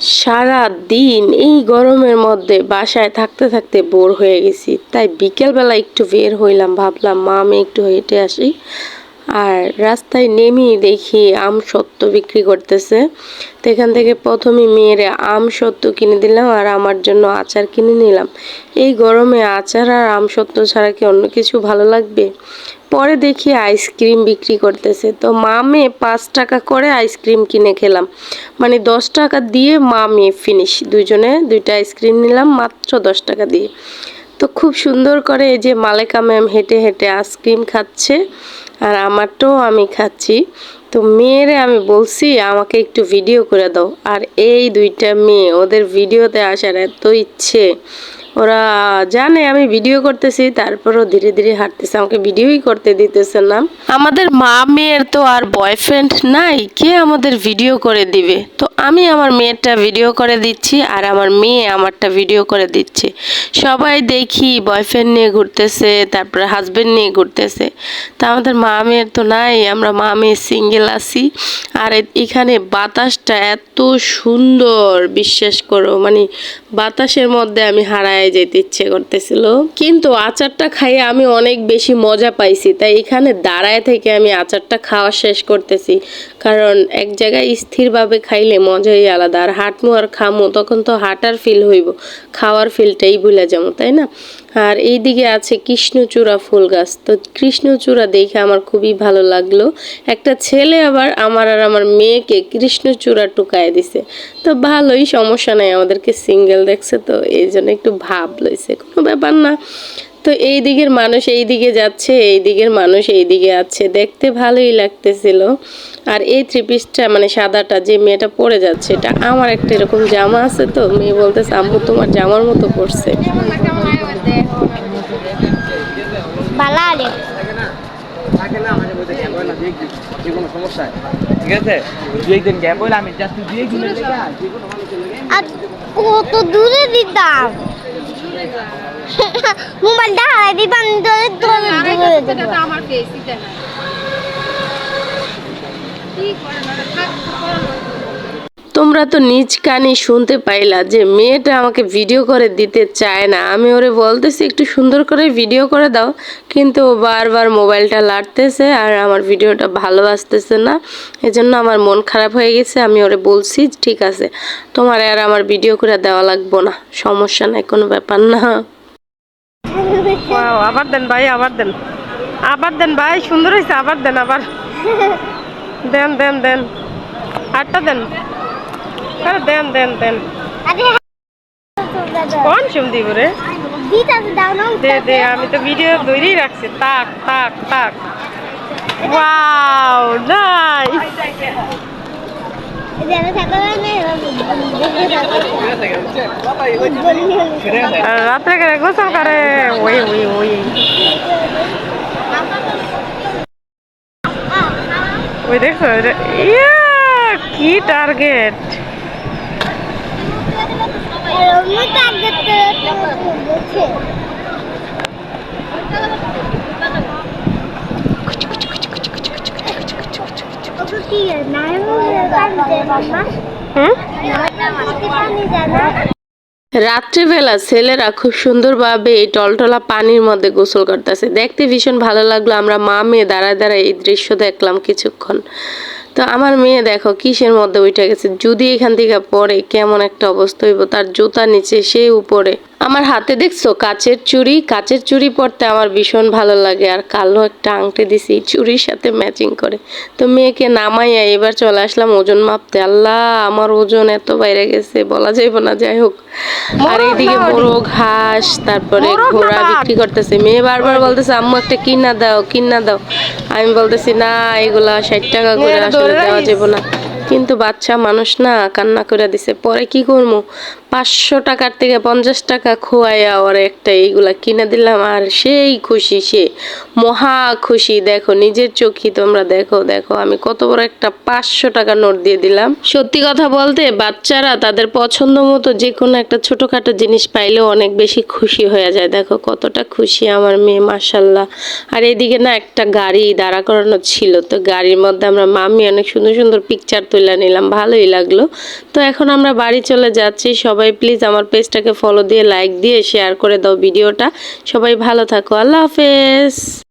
সারা দিন এই গরমের মধ্যে বাসায় থাকতে থাকতে বোর হয়ে গেছি। তাই বিকেলবেলা একটু বের হইলাম, ভাবলাম, মা, আমি একটু হেঁটে আসি। আর রাস্তায় নেমেই দেখি আম সত্ত্ব বিক্রি করতেছে। তো এখান থেকে প্রথমে মেয়ের আম সত্ত্ব কিনে দিলাম আর আমার জন্য আচার কিনে নিলাম। এই গরমে আচার আর আম সত্ত্ব ছাড়া কি অন্য কিছু ভালো লাগবে? পরে দেখি আইসক্রিম বিক্রি করতেছে। তো মা মেয়ে পাঁচ টাকা করে আইসক্রিম কিনে খেলাম। মানে দশ টাকা দিয়ে মা মেয়ে ফিনিশ দুজনে দুইটা আইসক্রিম নিলাম, মাত্র দশ টাকা দিয়ে। তো খুব সুন্দর করে এই যে মালেকা ম্যাম হেঁটে হেঁটে আইসক্রিম খাচ্ছে আর আমারটাও আমি খাচ্ছি। তো মেয়েরে আমি বলছি, আমাকে একটু ভিডিও করে দাও। আর এই দুইটা মেয়ে, ওদের ভিডিওতে আসার এত ইচ্ছে। ওরা জানে আমি ভিডিও করতেছি, তারপরও ধীরে ধীরে হাঁটতেছে, আমাকে ভিডিওই করতে দিতেছে না। আমাদের মা মেয়ের তো আর বয়ফ্রেন্ড নাই, কে আমাদের ভিডিও করে দিবে? তো আমি আমার মেয়েরটা ভিডিও করে দিচ্ছি, আর আমার মেয়ে আমারটা ভিডিও করে দিচ্ছে। সবাই দেখি বয়ফ্রেন্ড নিয়ে ঘুরতেছে, তারপরে হাজবেন্ড নিয়ে ঘুরতেছে। তা আমাদের মা মেয়ের তো নাই, আমরা মা মেয়ে সিঙ্গেল আছি। আর এখানে বাতাসটা এত সুন্দর, বিশ্বাস করো মানে বাতাসের মধ্যে আমি হারায় যেতে ইচ্ছে করতেছিল। কিন্তু আচারটা খাইয়ে আমি অনেক বেশি মজা পাইছি। তাই এখানে দাঁড়ায় থেকে আমি আচারটা খাওয়া শেষ করতেছি। কারণ এক জায়গায় স্থিরভাবে খাইলে মজাই আলাদা। আর হাঁটমু আর খামু, তখন তো হাঁটার ফিল হইব। খাওয়ার ফিলটাই ভুলে যাব, তাই না? আর এইদিকে আছে কৃষ্ণচূড়া ফুল গাছ। তো কৃষ্ণচূড়া দেখে আমার খুবই ভালো লাগল। একটা ছেলে আবার আমার আর আমার মেয়েকে কৃষ্ণচূড়া টুকায় দিছে। তো ভালোই, সমস্যা নাই, আমাদেরকে সিঙ্গেল দেখছে তো এই জন্য একটু ভাব লইছে, কোনো ব্যাপার না। তো এই দিকের মানুষ এই দিকে যাচ্ছে এই দিকের মানুষ এই দিকে আছে, দেখতে ভালোই লাগতেছিল। আর এই থ্রি পিসটা মানে সাদাটা, যে মেয়েটা পরে যাচ্ছে, এটা আমার একটা এরকম জামা আছে তো, মেয়ে বলতেছে, আম্মু, তোমার জামার মতো পড়ছে বালালে থাকে না? মাঝে মধ্যে গ্যাপ হয় না দিয়ে যে কোনো সমস্যা ঠিক আছে? দুই একদিন গ্যাপ হলে আমি জাস্ট দুই একদিন আর কত দূরে দিতাম। মোবাইলটা হারাই দিবান ধরে তোর আমার ফেসই দেখায় কি করে না থাক করো না। তোমরা তো নিজ কানে শুনতে পাইলা যে মেয়েটা আমাকে ভিডিও করে দিতে চায় না। আমি ওরে বলতেছি একটু সুন্দর করে ভিডিও করে দাও। কিন্তু ও বারবার মোবাইলটা লাড়তেছে আর আমার ভিডিওটা ভালো আসতেছে না। এজন্য আমার মন খারাপ হয়ে গেছে। আমি ওরে বলছি ঠিক আছে তোমার আর আমার ভিডিও করে দেওয়া লাগবো না। সমস্যা নাই কোনো ব্যাপার না। আবার দেন ভাই আবার দেন। আবার দেন ভাই সুন্দর হয়েছে আবার দেন আবার। দেন দেন দেন। আটটা দেন। আরে দেন দেন দেন। আরে কোন চুম দিব রে? দে দে আমি তো ভিডিও ধরেই রাখছি। তাক তাক তাক। Wow nice. রাত্রে করে গোসল করে। ওই ওই ওই। ওই এটা- ইয়া কি টার্গেট এরকম টার্গেট বলছে ওকে কি নাই পানি দে মাম্মা হুম পানি জানা রাত্রিবেলা ছেলেরা খুব সুন্দরভাবে এই টলটলা পানির মধ্যে গোসল করতেছে। দেখতে ভীষণ ভালো লাগল। আমরা মা মেয়ে দাঁড়ায় দাঁড়ায় এই দৃশ্য দেখলাম কিছুক্ষণ। তো আমার মেয়ে দেখো কিসের মধ্যে উঠে গেছে? যদি এখান থেকে পড়ে কেমন একটা অবস্থা হইব? তার জুতা নিচে সে উপরে। আমার হাতে দেখছ? কাচের চুড়ি? কাচের চুড়ি পরতে আমার ভীষণ ভালো লাগে। আর কালো একটা আংটি দিছি চুড়ির সাথে ম্যাচিং করে। তো মেয়েকে নামাইয়া এবার চলে আসলাম ওজন মাপতে। আল্লাহ আমার ওজন এত বাইরে গেছে বলা যাইব না যাই হোক। আর এইদিকে বড় ঘাস তারপরে ঘোড়া বিক্রি করতেছে। মেয়ে বারবার বলতেছে আম্মু একটা কিনা দাও কিনা দাও। আমি বলতেছি না এগুলা ষাট টাকা করে আসলে দেওয়া যাবে না। কিন্তু বাচ্চা মানুষ না কান্না করে দিছে, পরে কি করব পাঁচশো টাকার থেকে পঞ্চাশ টাকা খোয়াইয়া ওর একটা এইগুলা কিনে দিলাম, আর সেই খুশি সে, মহা খুশি। দেখো, নিজের চোখই তোমরা দেখো দেখো, আমি কত বড় একটা পাঁচশো টাকা নোট দিয়ে দিলাম। সত্যি কথা বলতে, বাচ্চারা তাদের পছন্দ মতো যে কোনো একটা ছোটোখাটো জিনিস পাইলেও অনেক বেশি খুশি হয়ে যায়। দেখো, কতটা খুশি আমার মেয়ে মাসাল্লাহ আর এদিকে না একটা গাড়ি দাঁড়া করানো ছিল, তো গাড়ির মধ্যে আমরা মামি অনেক সুন্দর সুন্দর পিকচার তুলে নিলাম, ভালোই লাগল। তো এখন আমরা বাড়ি চলে যাচ্ছি। সবাই প্লিজ আমার পেজটাকে ফলো দিয়ে লাইক দিয়ে শেয়ার করে দাও ভিডিওটা। সবাই ভালো থাকো, আল্লাহ হাফেজ।